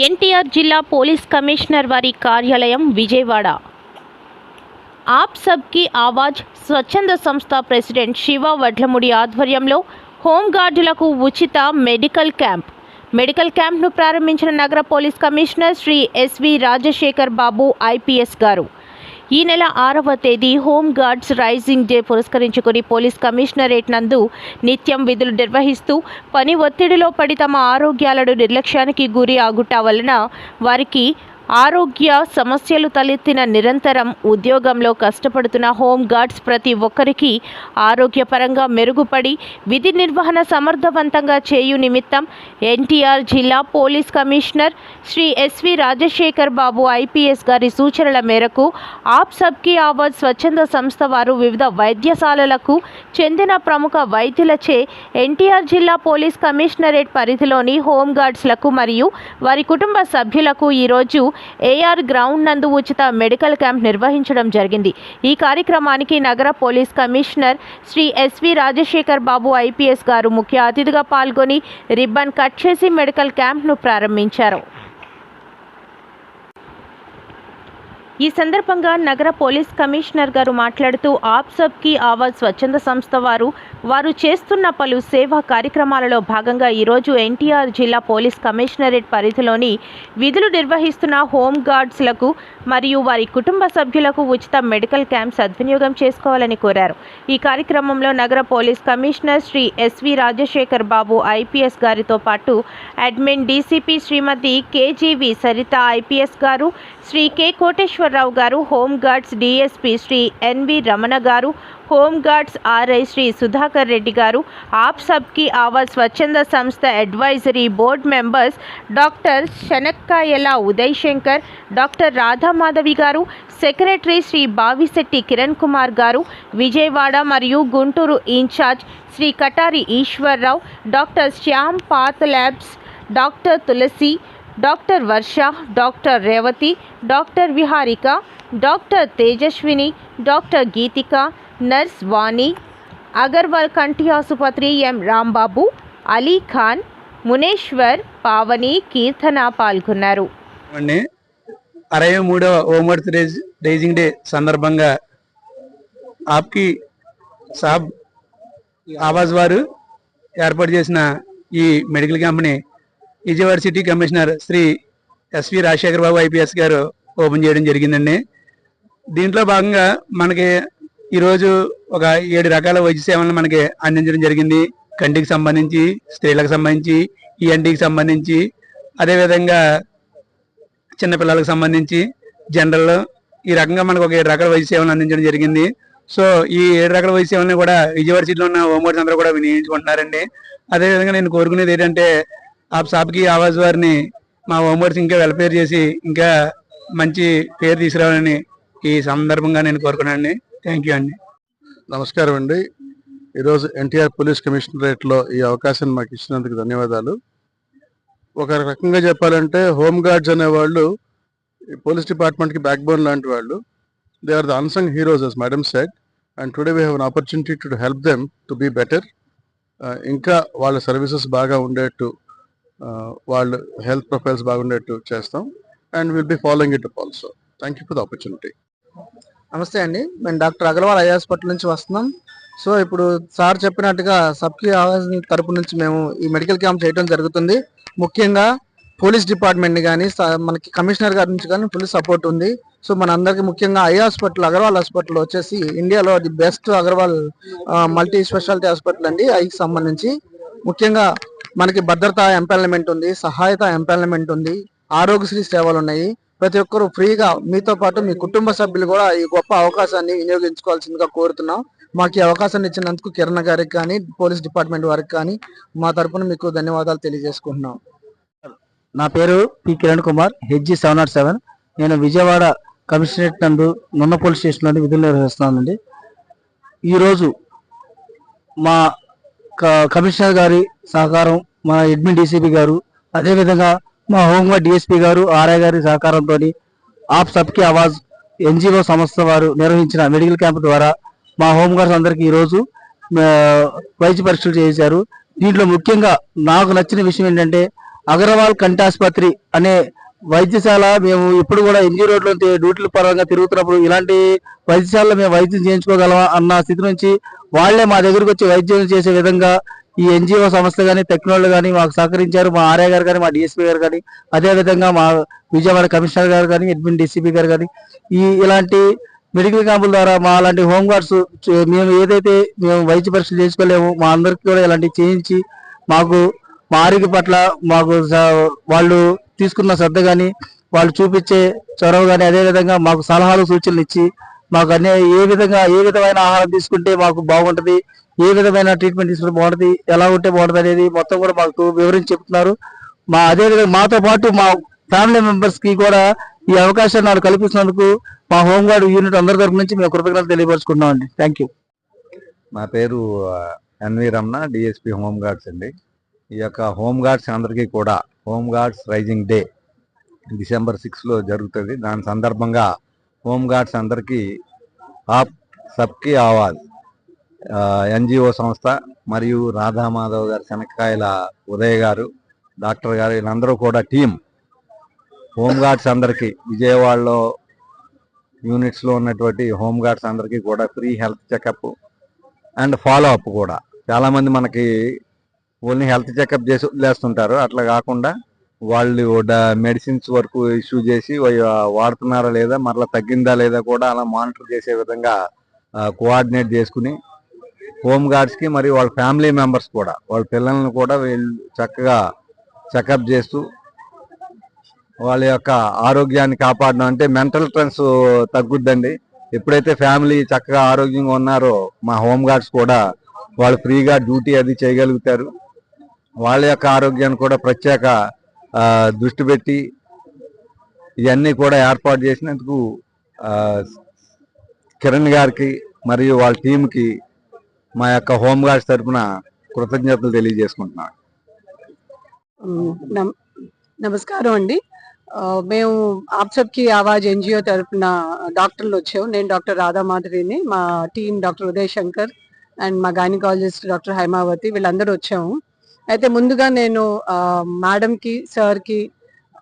ఎన్టీఆర్ జిల్లా police commissioner వారి కార్యాలయం విజయవాడ. ఆప్ సబ్కి ఆవాజ్ స్వచ్ఛంద సంస్థ ప్రెసిడెంట్ శివ వడ్లముడి ఆధ్వర్యంలో హోంగార్డులకు ఉచిత మెడికల్ క్యాంప్. మెడికల్ క్యాంప్ను ప్రారంభించిన నగర police commissioner Shri SV Rajasekhar Babu IPS garu. ఈ నెల ఆరవ తేదీ హోమ్ గార్డ్స్ రైజింగ్ డే పురస్కరించుకుని పోలీస్ కమిషనరేట్ నందు నిత్యం విధులు నిర్వహిస్తూ పని ఒత్తిడిలో పడి తమ ఆరోగ్యాలను నిర్లక్ష్యానికి గురి ఆగుట వలన వారికి ఆరోగ్య సమస్యలు తలెత్తిన నిరంతరం ఉద్యోగంలో కష్టపడుతున్న హోమ్ గార్డ్స్ ప్రతి ఒక్కరికి ఆరోగ్యపరంగా మెరుగుపడి విధి నిర్వహణ సమర్థవంతంగా చేయు నిమిత్తం ఎన్టీఆర్ జిల్లా police commissioner Shri SV Rajasekhar Babu IPS గారి సూచనల మేరకు ఆప్ సబ్కి ఆవాజ్ స్వచ్ఛంద సంస్థ వారు వివిధ వైద్యశాలలకు చెందిన ప్రముఖ వైద్యులచే ఎన్టీఆర్ జిల్లా పోలీస్ కమిషనరేట్ పరిధిలోని హోమ్ గార్డ్స్లకు మరియు వారి కుటుంబ సభ్యులకు ఈరోజు ఏఆర్ గ్రౌండ్ నందు ఉచిత మెడికల్ క్యాంప్ నిర్వహించడం జరిగింది. ఈ కార్యక్రమానికి నగర police commissioner Shri SV Rajasekhar Babu IPS garu ముఖ్య అతిథిగా పాల్గొని రిబ్బన్ కట్ చేసి మెడికల్ క్యాంప్ను ప్రారంభించారు. ఈ సందర్భంగా నగర పోలీస్ కమిషనర్ గారు మాట్లాడుతూ ఆప్సబ్కి ఆవాజ్ స్వచ్ఛంద సంస్థ వారు వారు చేస్తున్న పలు సేవా కార్యక్రమాలలో భాగంగా ఈరోజు ఎన్టీఆర్ జిల్లా పోలీస్ కమిషనరేట్ పరిధిలోని విధులు నిర్వహిస్తున్న హోమ్ గార్డ్స్లకు మరియు వారి కుటుంబ సభ్యులకు ఉచిత మెడికల్ క్యాంప్ సద్వినియోగం చేసుకోవాలని కోరారు. ఈ కార్యక్రమంలో నగర police commissioner Shri SV Rajasekhar Babu IPS గారితో పాటు admin DCP Shrimati KGV Saritha IPS garu Shri K Koteswararao garu home guards DSP Shri NV Ramana garu home guards RI Shri Sudhakar Reddy garu Aap Sabki Awaaz స్వచ్ఛంద సంస్థ advisory board members doctor Shanakkayala Uday Shankar doctor Radhamadhavi garu secretary Shri Bavisetti Kiran Kumar garu Vijayawada మరియు Guntur in-charge Shri Katari Eshwarrao doctor Shyam path labs doctor Tulasi doctor Varsha doctor Revathi doctor Viharika doctor Tejaswini doctor Geethika nurse Vani Agarwal కంటి ఆసుపత్రి ఎం రాంబాబు అలీ ఖాన్ మునేశ్వర్ పావని కీర్తన పాల్గొన్నారు. అరవై మూడవ ఓమర్త్ raise raising day సందర్భంగా ఆప్కి సాబ్ ఆవాజ్ వారు ఏర్పాటు చేసిన ఈ medical క్యాంప్ని Vijayawada city commissioner Shri SV Rajasekhar Babu IPS garu open చేయడం జరిగిందండి. దీంట్లో భాగంగా మనకి ఈరోజు ఒక ఏడు రకాల వైద్య సేవలను మనకి అందించడం జరిగింది. కంటికి సంబంధించి స్త్రీలకు సంబంధించి ఈఎన్టీకి సంబంధించి అదేవిధంగా చిన్నపిల్లలకు సంబంధించి జనరల్ ఈ రకంగా మనకు ఒక ఏడు రకాల వైద్య సేవలు అందించడం జరిగింది. సో ఈ ఏడు రకాల వైద్య సేవలను కూడా విజయవాడ సిటీలో ఉన్న హోంవర్డ్స్ అందరూ కూడా వినియోగించుకుంటున్నారండి. అదేవిధంగా నేను కోరుకునేది ఏంటంటే ఆ సాబ్కి ఆవాజ్ వారిని మా హోంవర్డ్స్ ఇంకా వెల్ఫేర్ చేసి ఇంకా మంచి పేరు తీసుకురావాలని ఈ సందర్భంగా నేను కోరుకున్నాను థ్యాంక్ యూ అండి నమస్కారం అండి ఈరోజు ఎన్టీఆర్ పోలీస్ కమిషనరేట్లో ఈ అవకాశాన్ని మాకు ఇచ్చినందుకు ధన్యవాదాలు ఒక రకంగా చెప్పాలంటే హోమ్ గార్డ్స్ అనేవాళ్ళు ఈ పోలీస్ డిపార్ట్మెంట్కి బ్యాక్ బోన్ లాంటి వాళ్ళు they are the unsung heroes as madam said and today we have an opportunity to help them to be better ఇంకా వాళ్ళ సర్వీసెస్ బాగా ఉండేట్టు వాళ్ళు హెల్త్ ప్రొఫైల్స్ బాగుండేట్టు చేస్తాం. And will be following it up also thank you for the opportunity నమస్తే అండి. మేము డాక్టర్ అగర్వాల్ ఐ హాస్పిటల్ నుంచి వస్తున్నాం. సో ఇప్పుడు సార్ చెప్పినట్టుగా సబ్కి ఆవాజ్ తరపు నుంచి మేము ఈ మెడికల్ క్యాంప్ చేయడం జరుగుతుంది. ముఖ్యంగా పోలీస్ డిపార్ట్మెంట్ కానీ మనకి కమిషనర్ గారి నుంచి కానీ ఫుల్ సపోర్ట్ ఉంది. సో మన అందరికి ముఖ్యంగా ఐ హాస్పిటల్ అగర్వాల్ హాస్పిటల్ వచ్చేసి ఇండియాలో the best Agarwal multi speciality hospital అండి. ఐకి సంబంధించి ముఖ్యంగా మనకి భద్రత ఎంపానల్మెంట్ ఉంది సహాయత ఎంపానల్మెంట్ ఉంది ఆరోగ్యశ్రీ సేవలు ఉన్నాయి. ప్రతి ఒక్కరు ఫ్రీగా మీతో పాటు మీ కుటుంబ సభ్యులు కూడా ఈ గొప్ప అవకాశాన్ని వినియోగించుకోవాల్సిందిగా కోరుతున్నాం. మాకు ఈ అవకాశాన్ని ఇచ్చినందుకు కిరణ్ గారికి కానీ పోలీస్ డిపార్ట్మెంట్ వారికి కానీ మా తరపున మీకు ధన్యవాదాలు తెలియజేసుకుంటున్నాం. నా పేరు P Kiran Kumar HG seven naught seven. నేను విజయవాడ కమిషనరేట్ నందు నున్న పోలీస్ స్టేషన్ నుండి విధులు నిర్వహిస్తున్నానండి. ఈరోజు మా క- కమిషనర్ గారి సహకారం మా అడ్మిన్ డీసీపీ గారు అదేవిధంగా మా హోంగార్డ్ డిఎస్పీ గారు ఆర్ఐ గారి సహకారంతో ఆప్ సబ్కి ఆవాజ్ ఎన్జిఓ సంస్థ వారు నిర్వహించిన మెడికల్ క్యాంప్ ద్వారా మా హోంగార్డ్స్ అందరికీ ఈరోజు వైద్య పరీక్షలు చేశారు దీంట్లో ముఖ్యంగా నాకు నచ్చిన విషయం ఏంటంటే అగర్వాల్ కంటాసుపత్రి అనే వైద్యశాల మేము ఇప్పుడు కూడా ఎన్జీ రోడ్లో డ్యూటీల పరంగా తిరుగుతున్నప్పుడు ఇలాంటి వైద్యశాలలో మేము వైద్యం చేయించుకోగలమా అన్న స్థితి నుంచి వాళ్ళే మా దగ్గరకు వచ్చి వైద్యం చేసే విధంగా ఈ ఎన్జిఓ సంస్థ కానీ టెక్నాలజీ కానీ మాకు సహకరించారు. మా ఆర్య గారు కానీ మా డిఎస్పీ గారు కానీ అదే విధంగా మా విజయవాడ కమిషనర్ గారు కానీ అడ్మిన్ డీసీపీ గారు కానీ ఈ ఇలాంటి మెడికల్ క్యాంపుల ద్వారా మా అలాంటి హోంగార్డ్స్ మేము ఏదైతే మేము వైద్య పరీక్షలు చేసుకోలేము మా అందరికి కూడా ఇలాంటివి చేయించి మాకు మా ఆరోగ్య పట్ల మాకు వాళ్ళు తీసుకున్న శ్రద్ధ కానీ వాళ్ళు చూపించే చొరవ కానీ అదే విధంగా మాకు సలహాలు సూచనలు ఇచ్చి మాకు అన్ని ఏ విధంగా ఏ విధమైన ఆహారం తీసుకుంటే మాకు బాగుంటుంది ఏ విధమైన ట్రీట్మెంట్ తీసుకుంటే బాగుంటుంది ఎలా ఉంటే బాగుంటుంది అనేది మొత్తం కూడా మాకు వివరించి చెప్తున్నారు. మా అదే విధంగా మాతో పాటు మా ఫ్యామిలీ మెంబర్స్కి కూడా ఈ అవకాశాన్ని నాకు కల్పిస్తున్నందుకు మా హోమ్ గార్డ్ యూనిట్ అందరి తరపు నుంచి మేము కృతజ్ఞతలు తెలియపరుచుకున్నాం అండి థ్యాంక్ యూ నా పేరు NV Ramana DSP home guards అండి. ఈ యొక్క హోమ్ గార్డ్స్ అందరికీ కూడా home guards raising day December సిక్స్లో జరుగుతుంది. దాని సందర్భంగా హోమ్ గార్డ్స్ అందరికీ ఆప్ సబ్కి ఆవాజ్. ఎన్జిఓ సంస్థ మరియు రాధామాధవ్ గారు శనక్కాయల ఉదయ్ గారు డాక్టర్ గారు వీళ్ళందరూ కూడా టీం హోమ్ గార్డ్స్ అందరికీ విజయవాడలో యూనిట్స్లో ఉన్నటువంటి హోమ్ గార్డ్స్ అందరికీ కూడా free health checkup and follow up కూడా. చాలామంది మనకి ఓన్లీ హెల్త్ చెకప్ చేసి వదిలేస్తుంటారు అట్లా కాకుండా వాళ్ళు మెడిసిన్స్ వరకు ఇష్యూ చేసి వాడుతున్నారా లేదా మరలా తగ్గిందా లేదా కూడా అలా మానిటర్ చేసే విధంగా కోఆర్డినేట్ చేసుకుని హోమ్ గార్డ్స్కి మరి మరియు వాళ్ళ ఫ్యామిలీ మెంబర్స్ కూడా వాళ్ళ పిల్లల్ని కూడా వీళ్ళు చక్కగా చెకప్ చేస్తూ వాళ్ళ యొక్క ఆరోగ్యాన్ని కాపాడడం అంటే మెంటల్ స్ట్రెస్ తగ్గుద్దండి. ఎప్పుడైతే ఫ్యామిలీ చక్కగా ఆరోగ్యంగా ఉన్నారో మా హోమ్ గార్డ్స్ కూడా వాళ్ళు ఫ్రీగా డ్యూటీ అది చేయగలుగుతారు. వాళ్ళ యొక్క ఆరోగ్యాన్ని కూడా ప్రత్యేక దృష్టి పెట్టి ఇవన్నీ కూడా ఏర్పాటు చేసినందుకు కిరణ్ గారికి మరియు వాళ్ళ టీంకి మా యొక్క హోమ్ గార్డ్స్ తరఫున కృతజ్ఞతలు తెలియజేసుకుంటున్నాను. నమ్- నమస్కారం అండి. మేము ఆప్సబ్కి ఆవాజ్ ఎన్జిఓ తరఫున డాక్టర్లు వచ్చాము. నేను డాక్టర్ రాధా మాధురిని మా team doctor Uday Shankar and మా గైనకాలజిస్ట్ డాక్టర్ హైమావతి వీళ్ళందరూ వచ్చాము. అయితే ముందుగా నేను మేడంకి సార్కి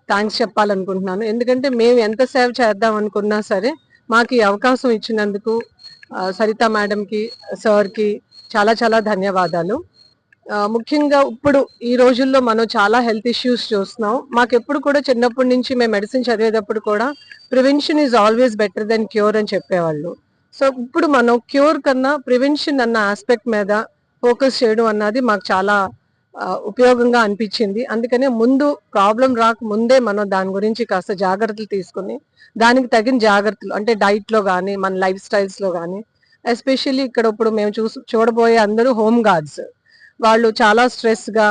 థ్యాంక్స్ చెప్పాలనుకుంటున్నాను. ఎందుకంటే మేము ఎంత సేవ చేద్దాం అనుకున్నా సరే మాకు ఈ అవకాశం ఇచ్చినందుకు సరిత మేడంకి సార్కి చాలా చాలా ధన్యవాదాలు. ముఖ్యంగా ఇప్పుడు ఈ రోజుల్లో మనం చాలా హెల్త్ ఇష్యూస్ చూస్తున్నాం. మాకు ఎప్పుడు కూడా చిన్నప్పటి నుంచి మేము మెడిసిన్ చదివేటప్పుడు కూడా prevention is always better than cure అని చెప్పేవాళ్ళు. సో ఇప్పుడు మనం క్యూర్ కన్నా ప్రివెన్షన్ అన్న ఆస్పెక్ట్ మీద ఫోకస్ చేయడం అన్నది మాకు చాలా ఉపయోగంగా అనిపించింది. అందుకనే ముందు ప్రాబ్లం రాక ముందే మనం దాని గురించి కాస్త జాగ్రత్తలు తీసుకుని దానికి తగిన జాగ్రత్తలు అంటే డైట్లో కానీ మన లైఫ్ స్టైల్స్లో కానీ ఎస్పెషల్లీ ఇక్కడ ఇప్పుడు మేము చూసి చూడబోయే అందరూ హోమ్ గార్డ్స్ వాళ్ళు చాలా స్ట్రెస్గా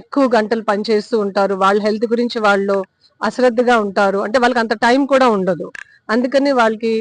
ఎక్కువ గంటలు పనిచేస్తూ ఉంటారు. వాళ్ళ హెల్త్ గురించి వాళ్ళు అశ్రద్ధగా ఉంటారు. అంటే వాళ్ళకి అంత టైం కూడా ఉండదు. అందుకని వాళ్ళకి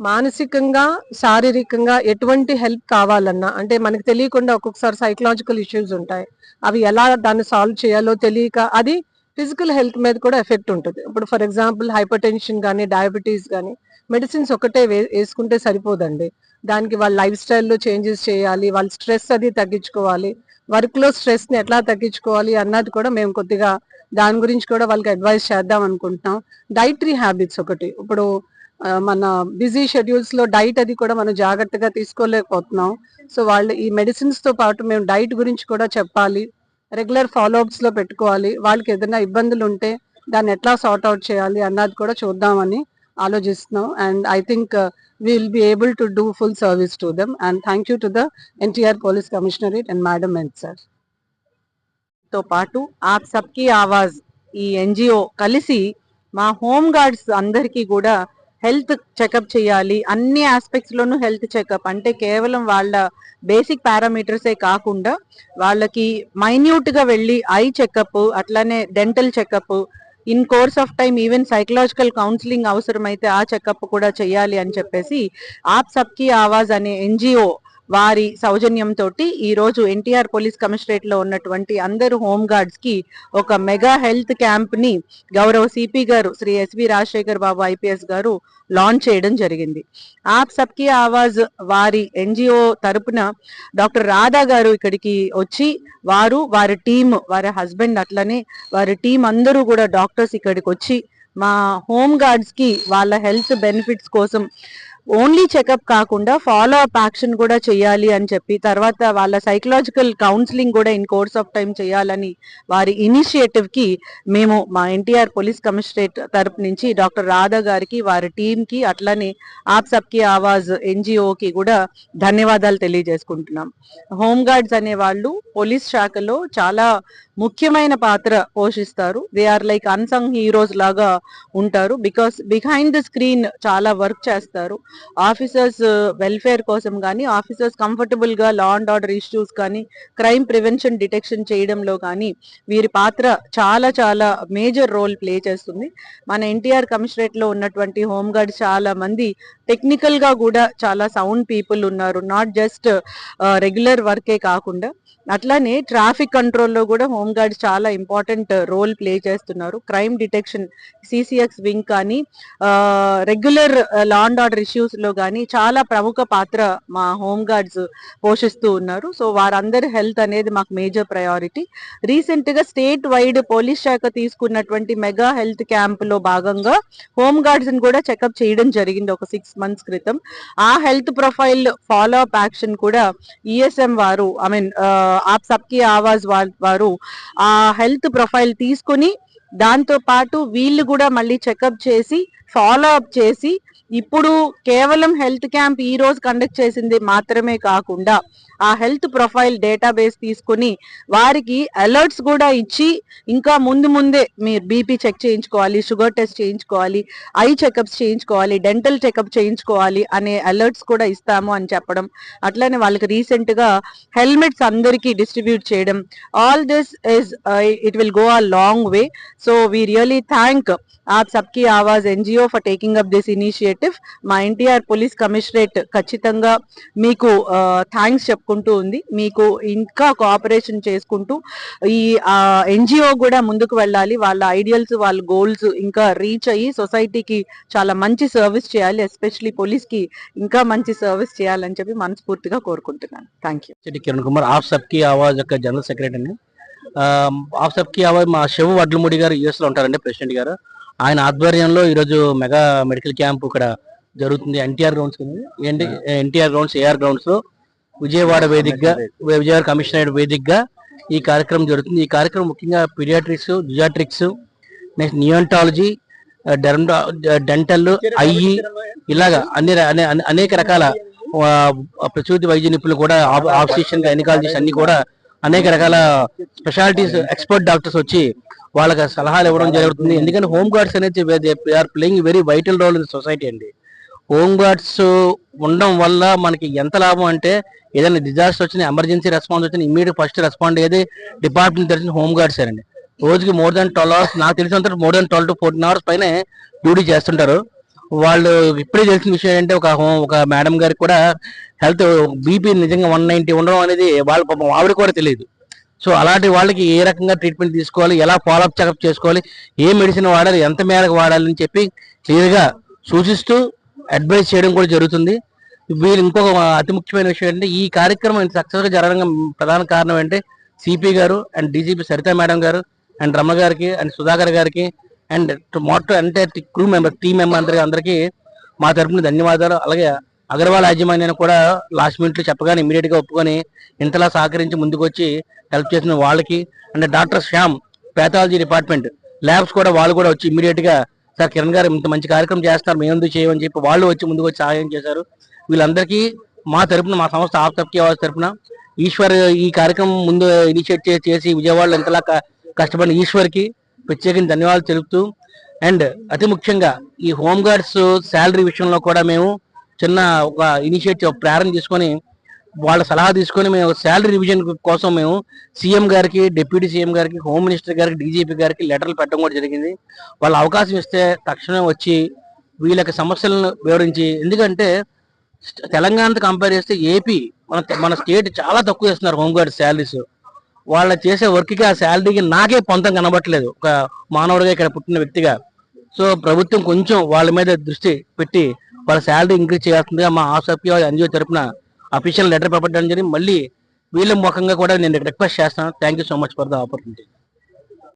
మానసికంగా శారీరకంగా ఎటువంటి హెల్ప్ కావాలన్నా అంటే మనకు తెలియకుండా ఒక్కొక్కసారి సైకలాజికల్ ఇష్యూస్ ఉంటాయి. అవి ఎలా దాన్ని సాల్వ్ చేయాలో తెలియక అది ఫిజికల్ హెల్త్ మీద కూడా ఎఫెక్ట్ ఉంటుంది. ఇప్పుడు ఫర్ ఎగ్జాంపుల్ హైపర్ టెన్షన్ కానీ డయాబెటీస్ కానీ మెడిసిన్స్ ఒకటే వే- వేసుకుంటే సరిపోదండి. దానికి వాళ్ళ లైఫ్ స్టైల్లో చేంజెస్ చేయాలి వాళ్ళ స్ట్రెస్ అది తగ్గించుకోవాలి వర్క్లో స్ట్రెస్ని ఎట్లా తగ్గించుకోవాలి అన్నది కూడా మేము కొద్దిగా దాని గురించి కూడా వాళ్ళకి అడ్వైస్ చేద్దాం అనుకుంటున్నాం. డైటరీ హ్యాబిట్స్ ఒకటి. ఇప్పుడు మన బిజీ షెడ్యూల్స్లో డైట్ అది కూడా మనం జాగ్రత్తగా తీసుకోలేకపోతున్నాం. సో వాళ్ళు ఈ మెడిసిన్స్తో పాటు మేము డైట్ గురించి కూడా చెప్పాలి. రెగ్యులర్ ఫాలోఅప్స్లో పెట్టుకోవాలి. వాళ్ళకి ఏదైనా ఇబ్బందులు ఉంటే దాన్ని ఎట్లా సార్ట్ అవుట్ చేయాలి అన్నది కూడా చూద్దామని ఆలోచిస్తున్నాం. And I think will be able to do full service to them and thank you to the NTR police commissionerate and madam and సార్తో పాటు ఆప్ సబ్కి ఆవాజ్ ఈ ఎన్జిఓ కలిసి మా హోమ్ గార్డ్స్ అందరికీ కూడా హెల్త్ చెకప్ చేయాలి. అన్ని ఆస్పెక్ట్స్ లోనూ హెల్త్ చెకప్. అంటే కేవలం వాళ్ళ బేసిక్ పారామీటర్సే కాకుండా వాళ్ళకి మైన్యూట్గా వెళ్ళి ఐ చెకప్ అట్లానే dental checkup in course of time even psychological counselling అవసరమైతే ఆ చెకప్ కూడా చేయాలి అని చెప్పేసి ఆప్ సబ్కి ఆవాజ్ అనే ఎన్జిఓ వారి సౌజన్యంతో ఈరోజు ఎన్టీఆర్ పోలీస్ కమిషనరేట్లో ఉన్నటువంటి అందరు హోమ్ గార్డ్స్కి ఒక మెగా హెల్త్ క్యాంప్ని గౌరవ CP garu Shri SV Rajasekhar Babu IPS garu launch చేయడం జరిగింది. ఆప్ సబ్కి ఆవాజ్ వారి ఎన్జిఓ తరపున డాక్టర్ రాధా గారు ఇక్కడికి వచ్చి వారు వారి టీం వారి హస్బెండ్ అట్లనే వారి టీం అందరూ కూడా డాక్టర్స్ ఇక్కడికి వచ్చి మా హోమ్ గార్డ్స్కి వాళ్ళ హెల్త్ బెనిఫిట్స్ కోసం ఓన్లీ చెకప్ కాకుండా ఫాలో అప్ యాక్షన్ కూడా చేయాలి అని చెప్పి తర్వాత వాళ్ళ సైకలాజికల్ కౌన్సిలింగ్ కూడా ఇన్ కోర్స్ ఆఫ్ టైం చేయాలని వారి ఇనిషియేటివ్కి మేము మా ఎన్టీఆర్ పోలీస్ కమిషనరేట్ తరపు నుంచి డాక్టర్ రాధా గారికి వారి టీమ్కి అట్లనే ఆప్ సబ్కి ఆవాజ్ ఎన్జిఓకి కూడా ధన్యవాదాలు తెలియజేసుకుంటున్నాం. హోమ్ గార్డ్స్ అనే వాళ్ళు పోలీస్ శాఖలో చాలా ముఖ్యమైన పాత్ర పోషిస్తారు. They are like unsung heroes లాగా ఉంటారు. బికాస్ బిహైండ్ ద స్క్రీన్ చాలా వర్క్ చేస్తారు. ఆఫీసర్స్ uh, వెల్ఫేర్ కోసం కానీ ఆఫీసర్స్ కంఫర్టబుల్గా లా అండ్ ఆర్డర్ ఇష్యూస్ కానీ క్రైమ్ ప్రివెన్షన్ డిటెక్షన్ చేయడంలో కానీ వీరి పాత్ర చాలా చాలా మేజర్ రోల్ ప్లే చేస్తుంది. మన ఎన్టీఆర్ కమిషనరేట్లో ఉన్నటువంటి హోమ్ చాలా మంది టెక్నికల్గా కూడా చాలా సౌండ్ పీపుల్ ఉన్నారు. నాట్ జస్ట్ రెగ్యులర్ వర్కే కాకుండా. అట్లానే ట్రాఫిక్ కంట్రోల్లో కూడా హోమ్ చాలా ఇంపార్టెంట్ రోల్ ప్లే చేస్తున్నారు. క్రైమ్ డిటెక్షన్ సిసిఎక్స్ వింగ్ కానీ రెగ్యులర్ లా అండ్ ఆర్డర్ ఇష్యూస్లో కానీ చాలా ప్రముఖ పాత్ర మా హోమ్ గార్డ్స్ పోషిస్తూ ఉన్నారు. సో వారందరి హెల్త్ అనేది మాకు మేజర్ ప్రయారిటీ రీసెంట్గా స్టేట్ వైడ్ పోలీస్ శాఖ తీసుకున్నటువంటి మెగా హెల్త్ క్యాంప్లో భాగంగా హోమ్ గార్డ్స్ని కూడా చెకప్ చేయడం జరిగింది ఒక సిక్స్ మంత్స్ క్రితం. ఆ health profile follow up action కూడా ఈఎస్ఎం వారు ఐ మీన్ ఆప్ సబ్కి ఆవాజ్ వారు ఆ హెల్త్ ప్రొఫైల్ తీసుకుని దాంతో పాటు వీళ్ళు కూడా మళ్ళీ చెకప్ చేసి ఫాలో అప్ చేసి ఇప్పుడు కేవలం హెల్త్ క్యాంప్ ఈ రోజు కండక్ట్ చేసింది మాత్రమే కాకుండా ఆ హెల్త్ ప్రొఫైల్ డేటాబేస్ తీసుకుని వారికి అలర్ట్స్ కూడా ఇచ్చి ఇంకా ముందు ముందే మీరు బీపీ చెక్ చేయించుకోవాలి షుగర్ టెస్ట్ చేయించుకోవాలి ఐ చెకప్స్ చేయించుకోవాలి డెంటల్ చెకప్ చేయించుకోవాలి అనే అలర్ట్స్ కూడా ఇస్తాము అని చెప్పడం. అట్లనే వాళ్ళకి రీసెంట్గా హెల్మెట్స్ అందరికీ డిస్ట్రిబ్యూట్ చేయడం. All this is it will go a long way. So we really thank Aap Sabki Awaaz NGO for taking up this initiative. మా ఎన్టీఆర్ పోలీస్ కమిషనరేట్ ఖచ్చితంగా మీకు థ్యాంక్స్ చెప్పుకుంటూ ఉంది. మీకు ఇంకా కోఆపరేషన్ చేసుకుంటూ ఈ ఎన్జిఓ కూడా ముందుకు వెళ్ళాలి. వాళ్ళ ఐడియల్స్ వాళ్ళ గోల్స్ ఇంకా రీచ్ అయ్యి సొసైటీకి చాలా మంచి సర్వీస్ చేయాలి. ఎస్పెషలీ పోలీస్కి ఇంకా మంచి సర్వీస్ చేయాలని చెప్పి మనస్ఫూర్తిగా కోరుకుంటున్నాను. Thank you Kiran Kumar of Sabki Awaaz యొక్క జనరల్ సెక్రటరీని ఆ, ఆఫ్ సబ్కి ఆవాజ్ మా శివ వడ్లమూడి గారు యుఎస్లో ఉంటారండి ప్రెసిడెంట్ గారు. ఆయన ఆధ్వర్యంలో ఈరోజు మెగా మెడికల్ క్యాంప్ ఇక్కడ జరుగుతుంది ఎన్టీఆర్ గ్రౌండ్స్ ఏంటి ఎన్టీఆర్ గ్రౌండ్స్ ఏఆర్ గ్రౌండ్స్. లో విజయవాడ వేదికగా విజయవాడ కమిషనరేట్ వేదికగా ఈ కార్యక్రమం జరుగుతుంది. ఈ కార్యక్రమం ముఖ్యంగా paediatrics geriatrics next neonatology dental IE ఇలాగా అన్ని అనేక రకాల ప్రసూతి వైద్య నిపుణులు కూడా ఆప్సిషన్ గైనకాలజిస్ట్ అన్ని కూడా అనేక రకాల స్పెషాలిటీస్ ఎక్స్పర్ట్ డాక్టర్స్ వచ్చి వాళ్ళకి సలహాలు ఇవ్వడం జరుగుతుంది. ఎందుకంటే హోమ్ గార్డ్స్ అనేది are playing very vital role in society అండి. హోమ్ గార్డ్స్ ఉండడం వల్ల మనకి ఎంత లాభం అంటే ఏదైనా డిజాస్టర్ వచ్చిన ఎమర్జెన్సీ రెస్పాన్స్ వచ్చిన ఇమీడియట్ ఫస్ట్ రెస్పాండ్ అయ్యేది డిపార్ట్మెంట్ తెలిసిన హోమ్ గార్డ్స్ అండి. రోజుకి మోర్ దాన్ ట్వెల్వ్ అవర్స్ నాకు తెలిసినంత more than twelve to fourteen hours పైన డ్యూటీ చేస్తుంటారు. వాళ్ళు ఇప్పుడే తెలిసిన విషయం ఏంటంటే ఒక హోమ్ ఒక మేడం గారికి కూడా హెల్త్ బీపీ నిజంగా వన్ నైన్టీ ఉండడం అనేది వాళ్ళ పాపం ఆవిడ కూడా తెలియదు. సో అలాంటి వాళ్ళకి ఏ రకంగా ట్రీట్మెంట్ తీసుకోవాలి ఎలా ఫాలోఅప్ చెకప్ చేసుకోవాలి ఏ మెడిసిన్ వాడాలి ఎంత మేరకు వాడాలని చెప్పి క్లియర్గా సూచిస్తూ అడ్వైస్ చేయడం కూడా జరుగుతుంది. వీళ్ళు ఇంకొక అతి ముఖ్యమైన విషయం ఏంటంటే ఈ కార్యక్రమం సక్సెస్గా జరగడం ప్రధాన కారణం ఏంటంటే CP garu and DGP Saritha madam garu and Rama గారికి అండ్ సుధాకర్ గారికి అండ్ మోటర్ అంటే క్రూ మెంబర్ టీమ్ మెంబర్ అందరికీ మా తరపున ధన్యవాదాలు. అలాగే అగర్వాల్ యాజమాన్యాన్ని కూడా లాస్ట్ మినిట్లో చెప్పగానే ఇమీడియట్గా ఒప్పుకొని ఇంతలా సహకరించి ముందుకు వచ్చి హెల్ప్ చేసిన వాళ్ళకి and doctor Shyam pathology department labs కూడా వాళ్ళు కూడా వచ్చి ఇమీడియట్గా సార్ కిరణ్ గారు ఇంత మంచి కార్యక్రమం చేస్తారు మేము ఎందుకు చేయమని చెప్పి వాళ్ళు వచ్చి ముందుకు వచ్చి సహాయం చేశారు. వీళ్ళందరికీ మా తరపున మా సంస్థ ఆఫ్ తప్కి తరపున ఈశ్వర్ ఈ కార్యక్రమం ముందు ఇనిషియేట్ చేసి విజయవాడలో ఎంతలా కష్టపడిన ఈశ్వర్కి ప్రత్యేకించి ధన్యవాదాలు తెలుపుతూ అండ్ అతి ముఖ్యంగా ఈ హోమ్ గార్డ్స్ శాలరీ విషయంలో కూడా మేము చిన్న ఒక ఇనిషియేటివ్ ప్రారంభం తీసుకొని వాళ్ళ సలహా తీసుకొని మేము శాలరీ రివిజన్ కోసం మేము CM garu deputy CM garu home minister garu DGP garu లెటర్లు పెట్టడం కూడా జరిగింది. వాళ్ళు అవకాశం ఇస్తే తక్షణమే వచ్చి వీళ్ళకి సమస్యలను వివరించి ఎందుకంటే తెలంగాణతో కంపేర్ చేస్తే ఏపీ మన మన స్టేట్ చాలా తక్కువ చేస్తున్నారు హోంగార్డ్ శాలరీస్ వాళ్ళ చేసే వర్క్కి ఆ శాలరీకి నాకే పొందం కనబట్టలేదు. ఒక మానవుడిగా ఇక్కడ పుట్టిన వ్యక్తిగా. సో ప్రభుత్వం కొంచెం వాళ్ళ మీద దృష్టి పెట్టి వాళ్ళ శాలరీ ఇంక్రీజ్ చేయాల్సిందిగా మా ఆసప్కి ఎన్జిఓ తరపున అఫీషియల్ లెటర్ పంపడం జరిగింది. మళ్ళీ వీళ్ళ ముఖంగా కూడా నేను రిక్వెస్ట్ చేస్తాను. Thank so much for the opportunity